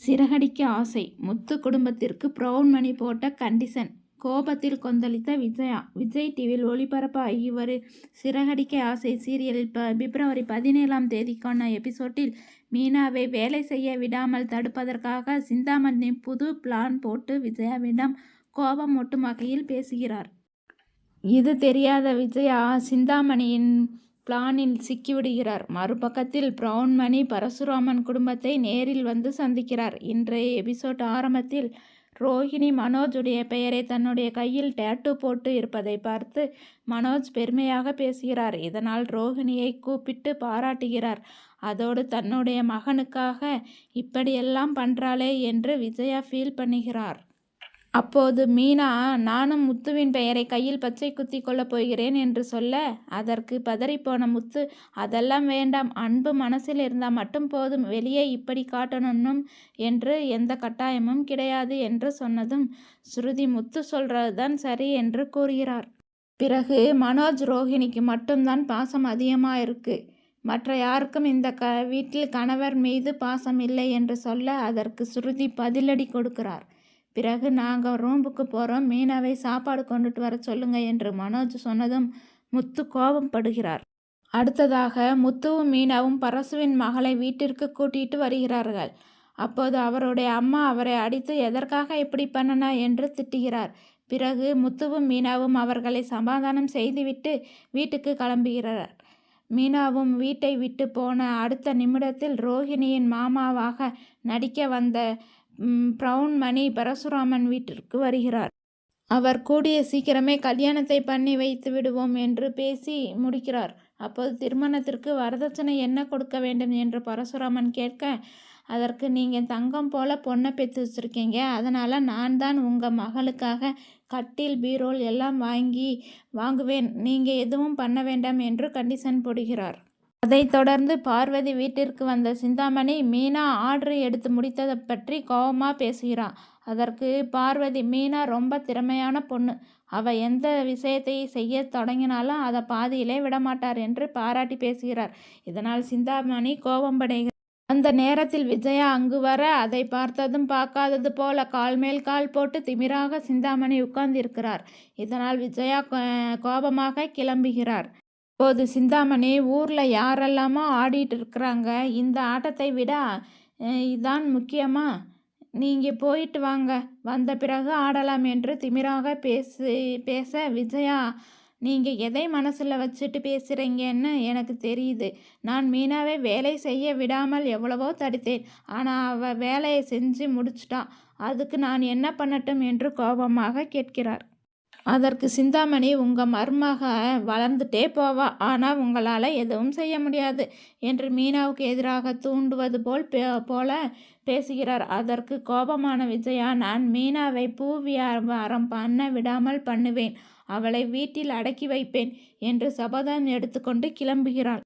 சிறகடிக்க ஆசை. முத்து குடும்பத்திற்கு ப்ரௌன் மணி போட்ட கண்டிஷன் கோபத்தில் கொந்தளித்த விஜயா. விஜய் டிவியில் ஒளிபரப்பாகி வரும் சிறகடிக்க ஆசை. சீரியலில் ப பிப்ரவரி பதினேழாம் தேதிக்கான எபிசோட்டில் மீனாவை வேலை செய்ய விடாமல் தடுப்பதற்காக சிந்தாமணி புது பிளான் போட்டு விஜயாவிடம் கோபம் ஒட்டும் வகையில் பேசுகிறார். இது தெரியாத விஜயா சிந்தாமணியின் பிளானில் சிக்கிவிடுகிறார். மறுபக்கத்தில் பிரவுன்மணி பரசுராமன் குடும்பத்தை நேரில் வந்து சந்திக்கிறார். இன்றைய எபிசோட் ஆரம்பத்தில் ரோஹிணி மனோஜுடைய பெயரை தன்னுடைய கையில் டேட்டு போட்டு இருப்பதை பார்த்து மனோஜ் பெருமையாக பேசுகிறார். இதனால் ரோஹிணியை கூப்பிட்டு பாராட்டுகிறார். அதோடு தன்னுடைய மகனுக்காக இப்படியெல்லாம் பண்ணுறாளே என்று விஜயா ஃபீல் பண்ணுகிறார். அப்போது மீனா நானும் முத்துவின் பெயரை கையில் பச்சை குத்தி கொள்ளப் போகிறேன் என்று சொல்ல அதற்கு பதறிப்போன முத்து அதெல்லாம் வேண்டாம் அன்பு மனசில் இருந்தால் மட்டும் போதும் வெளியே இப்படி காட்டணும் என்று எந்த கட்டாயமும் கிடையாது என்று சொன்னதும் ஸ்ருதி முத்து சொல்றது தான் சரி என்று கூறுகிறார். பிறகு மனோஜ் ரோஹிணிக்கு மட்டும்தான் பாசம் அதிகமாக இருக்கு. மற்ற யாருக்கும் இந்த க வீட்டில் கணவர் மீது பாசம் இல்லை என்று சொல்ல அதற்கு ஸ்ருதி பதிலடி கொடுக்கிறார். பிறகு நாங்கள் ரூம்புக்கு போகிறோம் மீனாவை சாப்பாடு கொண்டுட்டு வர சொல்லுங்க என்று மனோஜ் சொன்னதும் முத்து கோபம் படுகிறார். அடுத்ததாக முத்துவும் மீனாவும் பரசுவின் மகளை வீட்டிற்கு கூட்டிட்டு வருகிறார்கள். அப்போது அவருடைய அம்மா அவரை அடித்து எதற்காக இப்படி பண்ணனா? என்று திட்டுகிறார். பிறகு முத்துவும் மீனாவும் அவர்களை சமாதானம் செய்துவிட்டு வீட்டுக்கு கிளம்புகிறார். மீனாவும் வீட்டை விட்டு போன அடுத்த நிமிடத்தில் ரோஹிணியின் மாமாவாக நடிக்க வந்த ப்ரவுன் மணி பரசுராமன் வீட்டிற்கு வருகிறார். அவர் கூடிய சீக்கிரமே கல்யாணத்தை பண்ணி வைத்து விடுவோம் என்று பேசி முடிக்கிறார். அப்போது திருமணத்திற்கு வரதட்சணை என்ன கொடுக்க வேண்டும் என்று பரசுராமன் கேட்க அதற்கு நீங்கள் தங்கம் போல பொண்ணை பெற்று வச்சுருக்கீங்க. அதனால் நான் தான் உங்கள் மகளுக்காக கட்டில் பீரோல் எல்லாம் வாங்கி வாங்குவேன். நீங்கள் எதுவும் பண்ண வேண்டாம் என்று கண்டிஷன் போடுகிறார். அதைத் தொடர்ந்து பார்வதி வீட்டிற்கு வந்த சிந்தாமணி மீனா ஆர்டர் எடுத்து முடித்ததை பற்றி கோபமாக பேசுகிறான் அதற்கு பார்வதி மீனா ரொம்ப திறமையான பொண்ணு. அவள் எந்த விஷயத்தை செய்ய தொடங்கினாலும் அதை பாதியிலே விடமாட்டார் என்று பாராட்டி பேசுகிறார். இதனால் சிந்தாமணி கோபமடைகிறார் அந்த நேரத்தில் விஜயா அங்கு வர அதை பார்த்ததும் பார்க்காதது போல கால் மேல் கால் போட்டு திமிராக சிந்தாமணி உட்கார்ந்திருக்கிறார். இதனால் விஜயா கோபமாக கிளம்புகிறார். போது சிந்தாமணி ஊரில் யாரெல்லாமோ ஆடிட்டு இருக்கிறாங்க இந்த ஆட்டத்தை விட இதான் முக்கியமா? நீங்கள் போயிட்டு வாங்க. வந்த பிறகு ஆடலாம் என்று திமிராக பேசி பேச விஜயா நீங்கள் எதை மனசில் வச்சுட்டு பேசுகிறீங்கன்னு எனக்கு தெரியுது. நான் மீனாவை வேலை செய்ய விடாமல் எவ்வளவோ தடுத்தேன். ஆனால் அவள் வேலையை செஞ்சு முடிச்சிட்டான் அதுக்கு நான் என்ன பண்ணட்டும் என்று கோபமாக கேட்கிறார். அதற்கு சிந்தாமணி உங்கள் மருமக வளர்ந்துட்டே போவா. ஆனால் உங்களால் எதுவும் செய்ய முடியாது என்று மீனாவுக்கு எதிராக தூண்டுவது போல் போல பேசுகிறார். அதற்கு கோபமான விஜயா நான் மீனாவை பூ வியாபாரம் பண்ண விடாமல் பண்ணுவேன். அவளை வீட்டில் அடக்கி வைப்பேன் என்று சபதம் எடுத்துக்கொண்டு கிளம்புகிறாள்.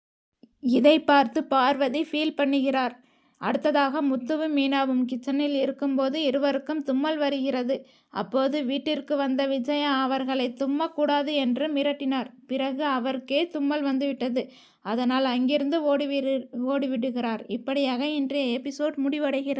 இதை பார்த்து பார்வதி ஃபீல் பண்ணுகிறார். அடுத்ததாக முத்துவும் மீனாவும் கிச்சனில் இருக்கும்போது இருவருக்கும் தும்மல் வருகிறது. அப்போது வீட்டிற்கு வந்த விஜயா அவர்களை தும்மக்கூடாது என்று மிரட்டினார். பிறகு அவருக்கே தும்மல் வந்துவிட்டது. அதனால் அங்கிருந்து ஓடிவிடு ஓடிவிடுகிறார். இப்படியாக இன்றைய எபிசோட் முடிவடைகிறது.